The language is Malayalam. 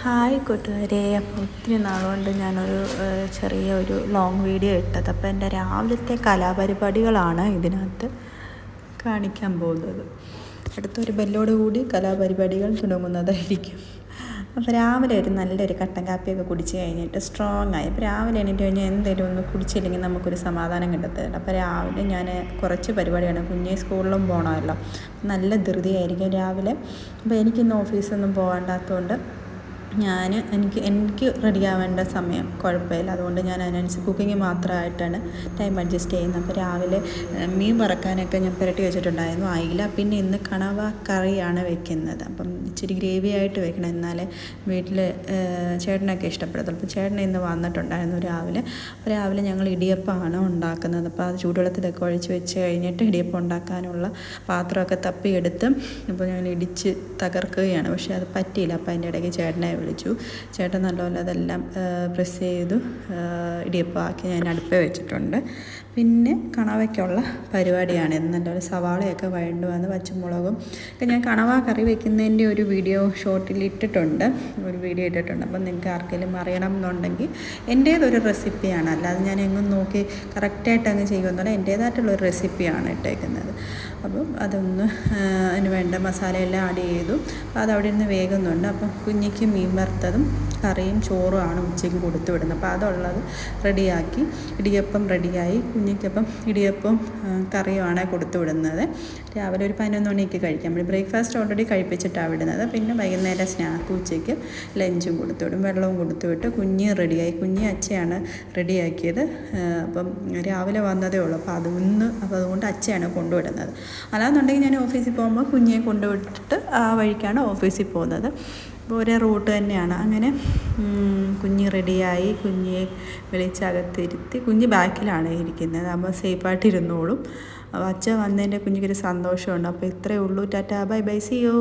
ഹായ് കൂട്ടുകാരെ. അപ്പോൾ ഒത്തിരി നാളുകൊണ്ട് ഞാനൊരു ചെറിയ ഒരു ലോങ് വീഡിയോ ഇട്ടത്. അപ്പോൾ എന്റെ രാവിലത്തെ കലാപരിപാടികളാണ് ഇതിനകത്ത് കാണിക്കാൻ പോകുന്നത്. അടുത്തൊരു ബെല്ലോട് കൂടി കലാപരിപാടികൾ തുടങ്ങുന്നതായിരിക്കും. അപ്പോൾ രാവിലെ ഒരു നല്ലൊരു കട്ടൻ കാപ്പിയൊക്കെ കുടിച്ച് കഴിഞ്ഞിട്ട് സ്ട്രോങ് ആയി. അപ്പോൾ രാവിലെ എണീറ്റ് കഴിഞ്ഞാൽ എന്തെങ്കിലും ഒന്ന് കുടിച്ചില്ലെങ്കിൽ നമുക്കൊരു സമാധാനം കിട്ടത്തില്ല. അപ്പോൾ രാവിലെ ഞാൻ കുറച്ച് പരിപാടിയാണ്. കുഞ്ഞെ സ്കൂളിലും പോകണമല്ലോ നല്ല ധൃതിയായിരിക്കും രാവിലെ. അപ്പോൾ എനിക്കിന്ന് ഓഫീസൊന്നും പോകണ്ടാത്തതുകൊണ്ട് ഞാൻ എനിക്ക് എനിക്ക് റെഡി ആവേണ്ട സമയം കുഴപ്പമില്ല. അതുകൊണ്ട് ഞാൻ അതിനനുസരിച്ച് കുക്കിംഗ് മാത്രമായിട്ടാണ് ടൈം അഡ്ജസ്റ്റ് ചെയ്യുന്നത്. അപ്പോൾ രാവിലെ മീൻ വറക്കാനൊക്കെ ഞാൻ പുരട്ടി വെച്ചിട്ടുണ്ടായിരുന്നു. ആയില്ല. പിന്നെ ഇന്ന് കണവ കറിയാണ് വെക്കുന്നത്. അപ്പം ഇച്ചിരി ഗ്രേവി ആയിട്ട് വെക്കണം. എന്നാലേ വീട്ടിൽ ചേട്ടനൊക്കെ ഇഷ്ടപ്പെടത്തുള്ളൂ. അപ്പോൾ ചേട്ടൻ ഇന്ന് വന്നിട്ടുണ്ടായിരുന്നു രാവിലെ. അപ്പോൾ രാവിലെ ഞങ്ങൾ ഇടിയപ്പമാണ് ഉണ്ടാക്കുന്നത്. അപ്പോൾ അത് ചൂടുവെള്ളത്തിലൊക്കെ ഒഴിച്ച് വെച്ച് കഴിഞ്ഞിട്ട് ഇടിയപ്പം ഉണ്ടാക്കാനുള്ള പാത്രമൊക്കെ തപ്പിയെടുത്ത് അപ്പോൾ ഞാൻ ഇടിച്ച് തകർക്കുകയാണ്. പക്ഷേ അത് പറ്റിയില്ല. അപ്പോൾ അതിന്റെ ഇടയ്ക്ക് ചേട്ടനെ വിളിച്ചു. ചേട്ടൻ നല്ലപോലെ അതെല്ലാം പ്രസ് ചെയ്തു. ഇടിയപ്പാക്കി ഞാൻ അടുപ്പേ വെച്ചിട്ടുണ്ട്. പിന്നെ കണവയ്ക്കുള്ള പരിപാടിയാണ്. ഇത് ഒരു സവാളയൊക്കെ വേണ്ടു വന്ന് പച്ചമുളകും ഒക്കെ ഞാൻ കണവ കറി വെക്കുന്നതിന്റെ ഒരു വീഡിയോ ഷോർട്ടിൽ ഇട്ടിട്ടുണ്ട്. ഒരു വീഡിയോ ഇട്ടിട്ടുണ്ട്. അപ്പം നിങ്ങൾക്ക് ആർക്കെങ്കിലും അറിയണം എന്നുണ്ടെങ്കിൽ എന്റേതൊരു റെസിപ്പിയാണ്. അല്ലാതെ ഞാൻ എങ്ങും നോക്കി കറക്റ്റായിട്ട് അങ്ങ് ചെയ്യുമെന്നുള്ള എന്റേതായിട്ടുള്ളൊരു റെസിപ്പിയാണ് ഇട്ടേക്കുന്നത്. അപ്പം അതൊന്ന് അതിന് വേണ്ട മസാലയെല്ലാം ആഡ് ചെയ്തു. അപ്പോൾ അത് അവിടെ നിന്ന് വേകുന്നുണ്ട്. അപ്പം കുഞ്ഞിക്ക് മീൻ വറുത്തതും കറിയും ചോറുമാണ് ഉച്ചയ്ക്ക് കൊടുത്തു വിടുന്നത്. അപ്പോൾ അതുള്ളത് റെഡിയാക്കി ഇടിയപ്പം റെഡിയായി കുഞ്ഞിക്കപ്പം ഇടിയപ്പം കറിയുമാണ് കൊടുത്തു വിടുന്നത് രാവിലെ ഒരു പതിനൊന്ന് മണിക്ക് കഴിക്കാം. നമ്മൾ ബ്രേക്ക്ഫാസ്റ്റ് ഓൾറെഡി കഴിപ്പിച്ചിട്ടാണ് വിടുന്നത്. പിന്നെ വൈകുന്നേരം സ്നാക്ക് ഉച്ചയ്ക്ക് ലഞ്ചും കൊടുത്തു വിടും വെള്ളവും കൊടുത്തു വിട്ട് കുഞ്ഞ് റെഡിയായി. കുഞ്ഞ് അച്ഛയാണ് റെഡിയാക്കിയത്. അപ്പം രാവിലെ വന്നതേ ഉള്ളൂ. അപ്പോൾ അതൊന്ന് അപ്പോൾ അതുകൊണ്ട് അച്ഛയാണ് കൊണ്ടുവിടുന്നത്. അല്ലാന്നുണ്ടെങ്കിൽ ഞാൻ ഓഫീസിൽ പോകുമ്പോൾ കുഞ്ഞിനെ കൊണ്ടുവിട്ടിട്ട് ആ വഴിക്കാണ് ഓഫീസിൽ പോകുന്നത്. ഒരേ റൂട്ട് തന്നെയാണ്. അങ്ങനെ കുഞ്ഞ് റെഡിയായി കുഞ്ഞിയെ വിളിച്ചകത്തിരുത്തി കുഞ്ഞ് ബാക്കിലാണ് ഇരിക്കുന്നത്. അപ്പോൾ സേഫായിട്ട് ഇരുന്നോളും. അപ്പോൾ അച്ഛൻ വന്നതിന്റെ കുഞ്ഞിക്കൊരു സന്തോഷമുണ്ട്. അപ്പോൾ ഇത്രയേ ഉള്ളൂ. ടാറ്റാ ബൈ ബൈ സിയോ